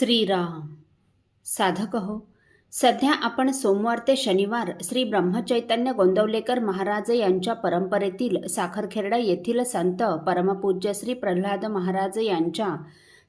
श्रीराम। साधक हो सध्या आपण सोमवार ते शनिवार श्री ब्रह्मचैतन्य गोंदवलेकर महाराज यांच्या परंपरेतील साखरखेरडा येथील संत परमपूज्य श्री प्रल्हाद महाराज यांच्या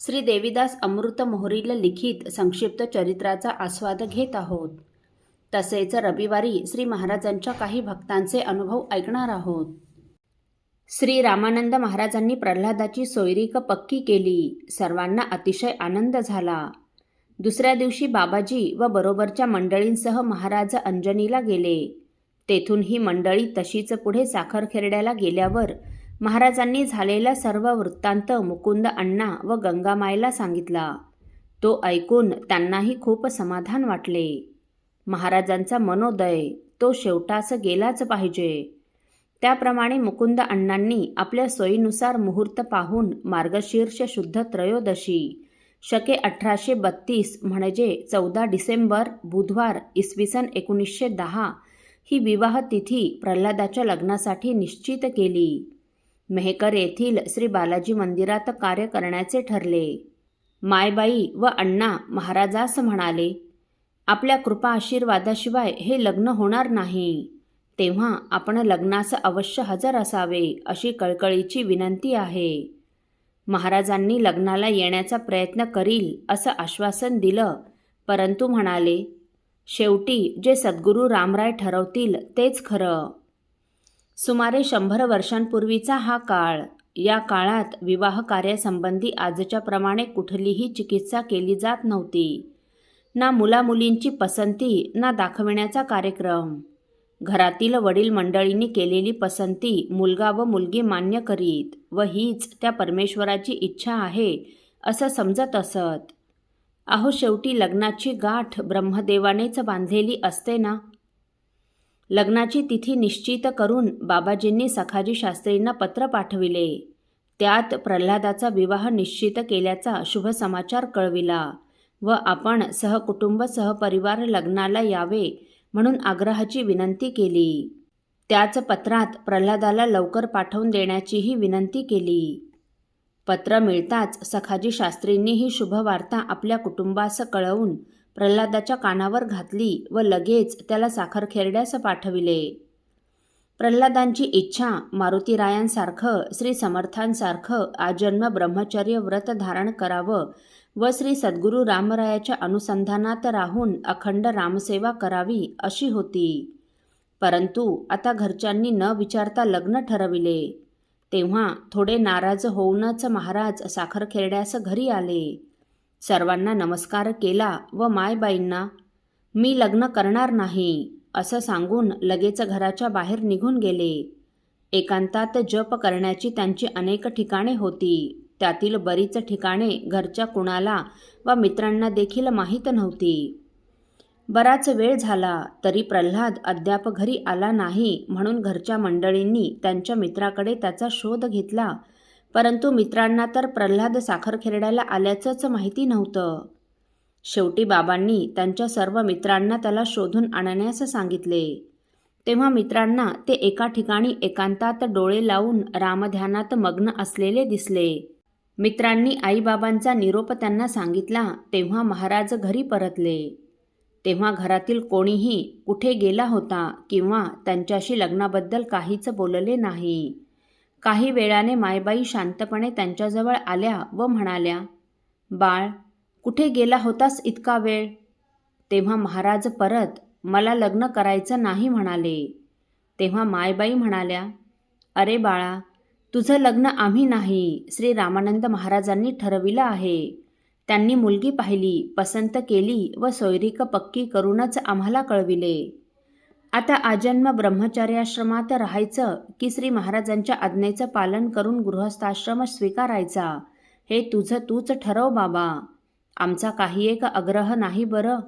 श्री देवीदास अमृत मोहरील लिखित संक्षिप्त चरित्राचा आस्वाद घेत आहोत. तसेच रविवारी श्री महाराजांच्या काही भक्तांचे अनुभव ऐकणार आहोत. श्री रामानंद महाराजांनी प्रल्हादाची सोयरीक पक्की केली. सर्वांना अतिशय आनंद झाला. दुसऱ्या दिवशी बाबाजी व बरोबरच्या मंडळींसह महाराज अंजनीला गेले. तेथून ही मंडळी तशीच पुढे साखरखेरड्याला गेल्यावर महाराजांनी झालेला सर्व वृत्तांत मुकुंद अण्णा व गंगामायला सांगितला. तो ऐकून त्यांनाही खूप समाधान वाटले. महाराजांचा मनोदय तो शेवटास गेलाच पाहिजे. त्याप्रमाणे मुकुंद अण्णांनी आपल्या सोयीनुसार मुहूर्त पाहून मार्गशीर्ष शुद्ध त्रयोदशी शके अठराशे बत्तीस म्हणजे चौदा डिसेंबर बुधवार इसवी सन एकोणीसशे दहा ही विवाह तिथी प्रल्हादाच्या लग्नासाठी निश्चित केली. मेहकर येथील श्री बालाजी मंदिरात कार्य करण्याचे ठरले. मायबाई व अण्णा महाराजास म्हणाले आपल्या कृपा आशीर्वादाशिवाय हे लग्न होणार नाही. तेव्हा आपण लग्नास अवश्य हजर असावे अशी कळकळीची विनंती आहे. महाराजांनी लग्नाला येण्याचा प्रयत्न करील असं आश्वासन दिलं. परंतु म्हणाले शेवटी जे सद्गुरू रामराय ठरवतील तेच खरं. सुमारे शंभर वर्षांपूर्वीचा हा काळ. या काळात विवाह कार्यासंबंधी आजच्याप्रमाणे कुठलीही चिकित्सा केली जात नव्हती. ना मुलामुलींची पसंती ना दाखविण्याचा कार्यक्रम. घरातील वडील मंडळींनी केलेली पसंती मुलगा व मुलगी मान्य करीत व हीच त्या परमेश्वराची इच्छा आहे असं समजत असत. अहो शेवटी लग्नाची गाठ ब्रह्मदेवानेच बांधलेली असते ना? लग्नाची तिथी निश्चित करून बाबाजींनी सखाजी शास्त्रींना पत्र पाठविले. त्यात प्रल्हादाचा विवाह निश्चित केल्याचा शुभ समाचार कळविला व आपण सहकुटुंब सहपरिवार लग्नाला यावे म्हणून आग्रहाची विनंती केली. त्याच पत्रात प्रल्हादाला लवकर पाठवून देण्याचीही विनंती केली. पत्र मिळताच सखाजी शास्त्रींनी ही शुभवार्ता आपल्या कुटुंबास कळवून प्रल्हादाच्या कानावर घातली व लगेच त्याला साखरखेरड्यास पाठविले. प्रल्हादांची इच्छा मारुतीरायांसारखं श्री समर्थांसारखं आजन्म ब्रह्मचर्य व्रत धारण करावं व श्री सद्गुरू रामरायाच्या अनुसंधानात राहून अखंड रामसेवा करावी अशी होती. परंतु आता घरच्यांनी न विचारता लग्न ठरविले. तेव्हा थोडे नाराज होऊनच महाराज साखरखेरड्यास घरी आले. सर्वांना नमस्कार केला व मायबाईंना मी लग्न करणार नाही असं सांगून लगेच घराच्या बाहेर निघून गेले. एकांतात जप करण्याची त्यांची अनेक ठिकाणे होती. त्यातील बरीच ठिकाणे घरच्या कुणाला व मित्रांना देखील माहीत नव्हती. बराच वेळ झाला तरी प्रल्हाद अद्याप घरी आला नाही म्हणून घरच्या मंडळींनी त्यांच्या मित्राकडे त्याचा शोध घेतला. परंतु मित्रांना तर प्रल्हाद साखरखेरड्याला आल्याचंच माहिती नव्हतं. शेवटी बाबांनी त्यांच्या सर्व मित्रांना त्याला शोधून आणण्यास सांगितले. तेव्हा मित्रांना ते एका ठिकाणी एकांतात डोळे लावून रामध्यानात मग्न असलेले दिसले. मित्रांनी आईबाबांचा निरोप त्यांना सांगितला तेव्हा महाराज घरी परतले. तेव्हा घरातील कोणीही कुठे गेला होता किंवा त्यांच्याशी लग्नाबद्दल काहीच बोलले नाही. काही वेळाने मायबाई शांतपणे त्यांच्याजवळ आल्या व म्हणाल्या बाळ कुठे गेला होतास इतका वेळ? तेव्हा महाराज परत मला लग्न करायचं नाही म्हणाले. तेव्हा मायबाई म्हणाल्या अरे बाळा तुझं लग्न आम्ही नाही श्री रामानंद महाराजांनी ठरविलं आहे. त्यांनी मुलगी पाहिली पसंत केली व सोयरीक पक्की करूनच आम्हाला कळविले. आता आजन्म ब्रह्मचर्याश्रमात राहायचं की श्री महाराजांच्या आज्ञेचं पालन करून गृहस्थाश्रम स्वीकारायचा हे तुझं तूच ठरव बाबा. आमचा काही एक आग्रह नाही बरं.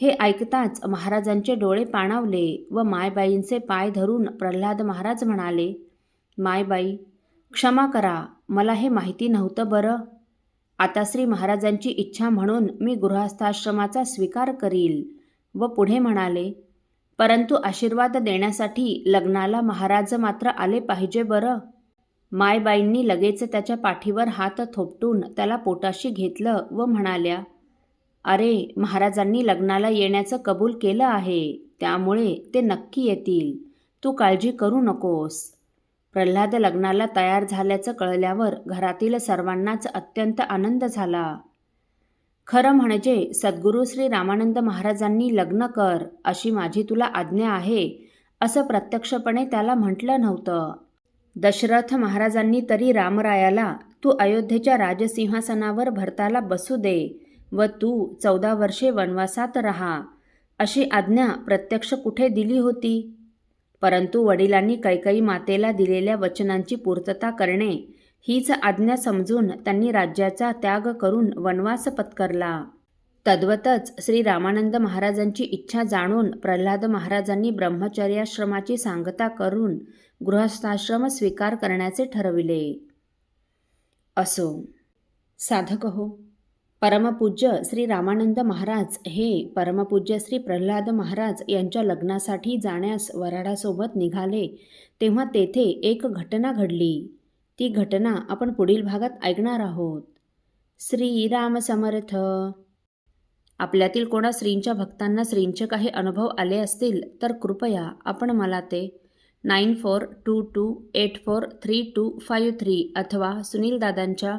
हे ऐकताच महाराजांचे डोळे पाणावले व मायबाईंचे पाय धरून प्रल्हाद महाराज म्हणाले मायबाई क्षमा करा मला हे माहिती नव्हतं बरं. आता श्री महाराजांची इच्छा म्हणून मी गृहस्थाश्रमाचा स्वीकार करील व पुढे म्हणाले परंतु आशीर्वाद देण्यासाठी लग्नाला महाराज मात्र आले पाहिजे बरं. मायबाईंनी लगेच त्याच्या पाठीवर हात थोपटून त्याला पोटाशी घेतलं व म्हणाल्या अरे महाराजांनी लग्नाला येण्याचं कबूल केलं आहे त्यामुळे ते नक्की येतील. तू काळजी करू नकोस. प्रल्हाद लग्नाला तयार झाल्याचं कळल्यावर घरातील सर्वांनाच अत्यंत आनंद झाला. खरं म्हणजे सद्गुरू श्री रामानंद महाराजांनी लग्न कर अशी माझी तुला आज्ञा आहे असं प्रत्यक्षपणे त्याला म्हटलं नव्हतं. दशरथ महाराजांनी तरी रामरायाला तू अयोध्येच्या राजसिंहासनावर भरताला बसू दे व तू चौदा वर्षे वनवासात राहा अशी आज्ञा प्रत्यक्ष कुठे दिली होती? परंतु वडिलांनी कैकई मातेला दिलेल्या वचनांची पूर्तता करणे हीच आज्ञा समजून त्यांनी राज्याचा त्याग करून वनवास पत्करला. तद्वतच श्री रामानंद महाराजांची इच्छा जाणून प्रल्हाद महाराजांनी ब्रह्मचर्याश्रमाची सांगता करून गृहस्थाश्रम स्वीकार करण्याचे ठरविले. असो. साधक हो. परमपूज्य श्री रामानंद महाराज हे परमपूज्य श्री प्रल्हाद महाराज यांच्या लग्नासाठी जाण्यास वराडासोबत निघाले तेव्हा तेथे एक घटना घडली. ती घटना आपण पुढील भागात ऐकणार आहोत. श्रीराम समर्थ. आपल्यातील कोणा श्रींच्या भक्तांना श्रींचे काही अनुभव आले असतील तर कृपया आपण मला ते nine four two two eight four three two five three अथवा सुनील दादांच्या